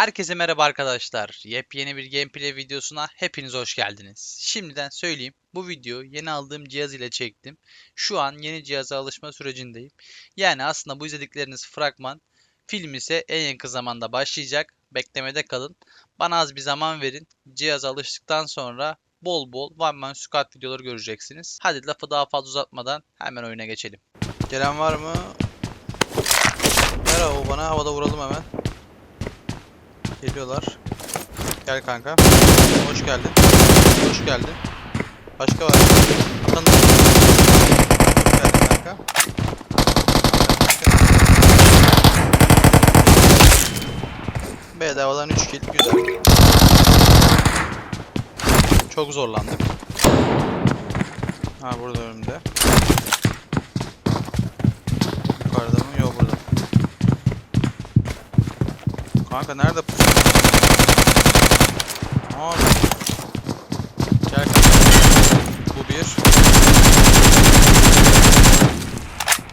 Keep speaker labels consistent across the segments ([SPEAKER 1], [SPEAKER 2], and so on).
[SPEAKER 1] Herkese merhaba arkadaşlar. Yepyeni bir gameplay videosuna hepiniz hoş geldiniz. Şimdiden söyleyeyim. Bu videoyu yeni aldığım cihaz ile çektim. Şu an yeni cihaza alışma sürecindeyim. Yani aslında bu izledikleriniz fragman. Film ise en yakın zamanda başlayacak. Beklemede kalın. Bana az bir zaman verin. Cihaza alıştıktan sonra bol bol One Man Squad videoları göreceksiniz. Hadi lafı daha fazla uzatmadan hemen oyuna geçelim. Gelen var mı? Merhaba bana havada vuralım hemen. Geliyorlar. Gel kanka. Hoş geldin. Hoş geldin. Başka var. geldin kanka. Bedavadan 3 kill. Güzel. Çok zorlandık. Ha burada önümde. Yukarıda mı? Yok burada. Kanka nerede pusu? Aa. Gel kanka. Bu bir.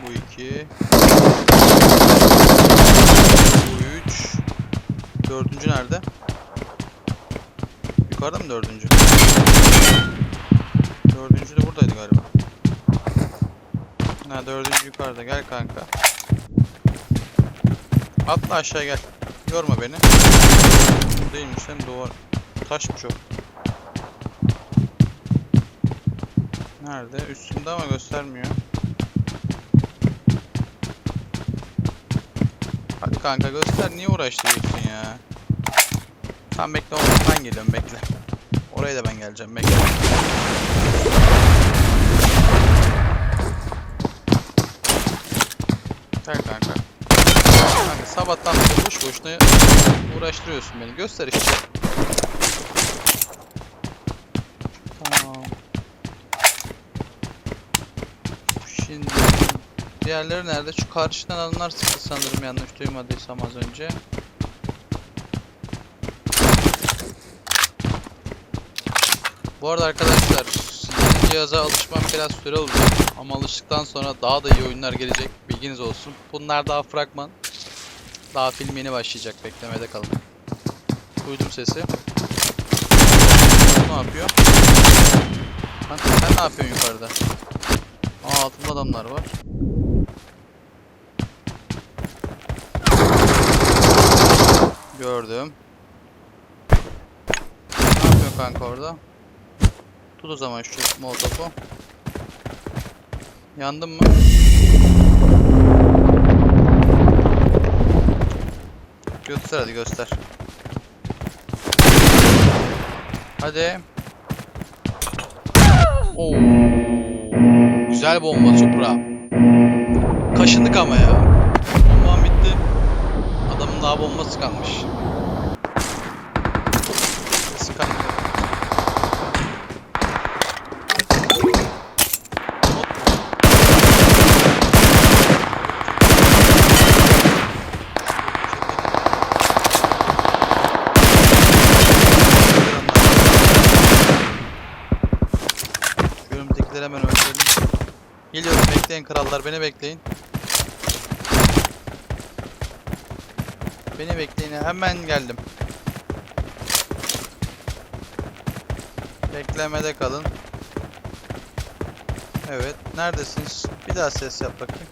[SPEAKER 1] Bu iki. Bu üç. Dördüncü nerede? Yukarıda mı dördüncü? Dördüncü de buradaydı galiba. Ha dördüncü yukarıda. Gel kanka. Atla aşağı gel. Yorma beni. Bu değilmiş lan duvar. Taşmış o. Nerede? Üstünde ama göstermiyor. Hadi kanka göster. Niye uğraştırıyorsun ya? Tamam bekle oğlum ben geliyorum bekle. Oraya da ben geleceğim bekle. Gel kanka. Kanka sabahtan beri boş boşuna uğraştırıyorsun beni. Göster işte. Tamam. Şimdi diğerleri nerede? Şu karşıdan alınlar sıktı sanırım yanlış duymadıysam az önce. Bu arada arkadaşlar cihaza alışmam biraz süre olacak ama alıştıktan sonra daha da iyi oyunlar gelecek bilginiz olsun. Bunlar daha fragman. Daha film yeni başlayacak beklemede kalın. Duydum sesi. Ne yapıyor? Lan sen ne yapıyorsun yukarıda? Aa altında adamlar var. Gördüm. Ne yapıyor kanka orada? Tut o zaman şu molotofu. Yandın mı? Göster hadi göster. Hadi. Oo. Güzel bomba Supra. Kaşındık ama ya. Bombam bitti. Adamın daha bombası kalmış. Sıkan. Şu önümüzdekileri hemen öldürelim. Geliyorum bekleyin krallar beni bekleyin. Beni bekleyin hemen geldim. Beklemede kalın. Evet neredesiniz? Bir daha ses yap bakayım.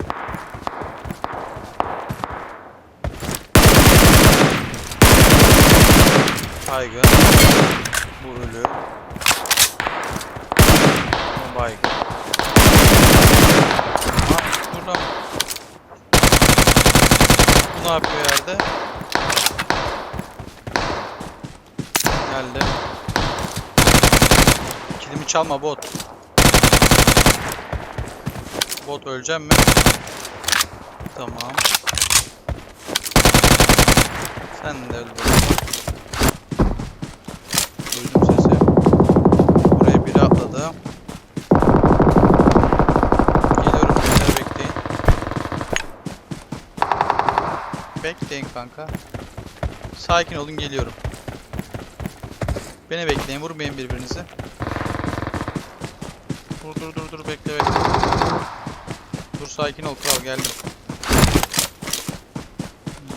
[SPEAKER 1] Baygın. Bu ölü. Baygın. Ha, burada. Bu ne yapıyor yerde? Geldi. Kilimi çalma bot. Bot öleceğim mi? Tamam. Sen de öl bakalım. Bekleyin kanka. Sakin olun geliyorum. Beni bekleyin vurmayın birbirinizi. Dur dur dur dur bekle bekle. Dur sakin ol kral geldim.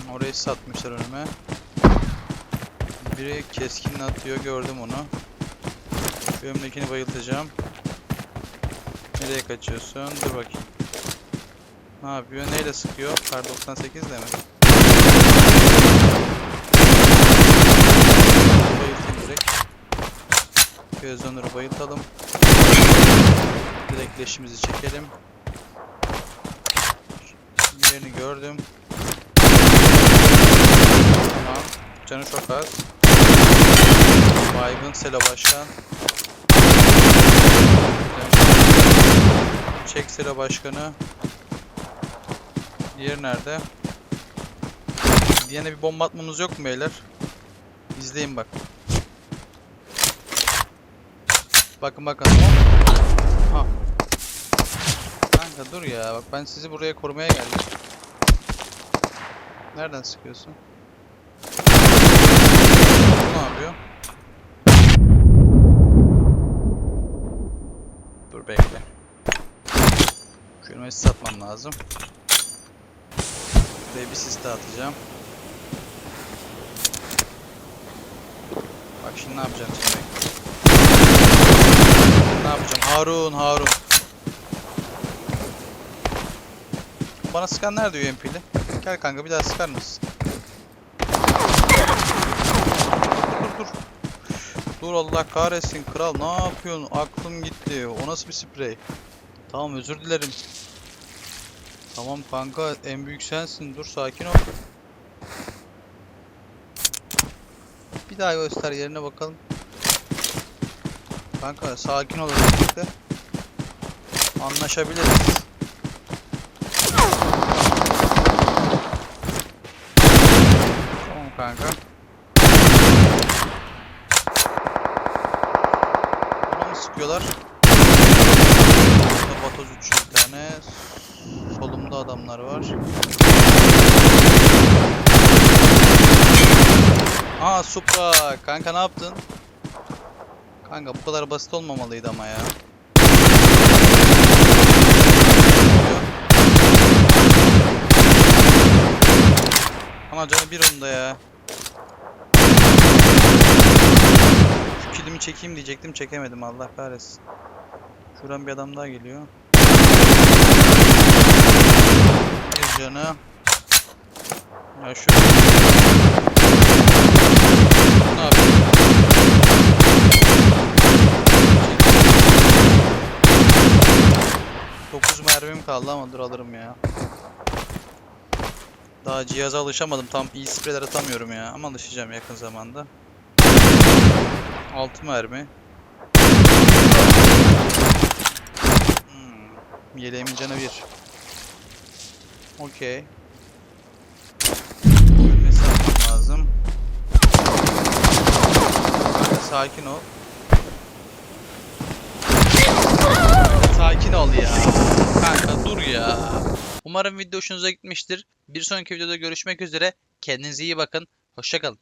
[SPEAKER 1] Hmm, Orayı satmışlar önüme. Biri keskinle atıyor gördüm onu. Bir öndekini bayıltacağım. Nereye kaçıyorsun? Dur bakayım. Ne yapıyor? Neyle sıkıyor? Kar 98 ile mi? Bayıltayım direkt. Göz onuru bayıltalım. Direkt leşimizi çekelim. Yerini gördüm. Tamam. Canı çok az. Baygın Selo Başkan. Çek Selo Başkanı. Diğer nerede? Diğerine bir bomba atmamız yok mu beyler? İzleyin bak. Bakın bakın. Ha. Kanka dur ya. Bak ben sizi buraya korumaya geldim. Nereden sıkıyorsun? Ne yapıyor? Dur bekle. Kürmesi satmam lazım. Buraya bir atacağım. Şimdi ne yapacağım şimdi. Ne yapacağım? Harun, Harun. Bana sıkan nerede UMP'li? Gel kanka bir daha sıkar mısın? Dur dur. Dur Allah kahretsin kral ne yapıyorsun? Aklım gitti. O nasıl bir sprey? Tamam özür dilerim. Tamam kanka en büyük sensin. Dur sakin ol. Daha göster yerine bakalım. Kanka sakin ol öncelikle. Anlaşabiliriz. Tamam kanka. Bana mı sıkıyorlar? Burada batoz uçuyor bir tane. Solumda adamlar var. Aa Supra. Kanka ne yaptın? Kanka bu kadar basit olmamalıydı ama ya. Ama canı bir onda ya. Şu kilimi çekeyim diyecektim çekemedim Allah kahretsin. Şuradan bir adam daha geliyor. Bir canı. Ya şu. Ne yapıyor? Dokuz mermim kaldı ama dur alırım ya. Daha cihaza alışamadım. Tam iyi spreyler atamıyorum ya. Ama alışacağım yakın zamanda. 6 mermi. Hmm. Yeleğimin canı 1. Okey. Sakin ol. Sakin ol ya. Kanka dur ya. Umarım video hoşunuza gitmiştir. Bir sonraki videoda görüşmek üzere. Kendinize iyi bakın. Hoşçakalın.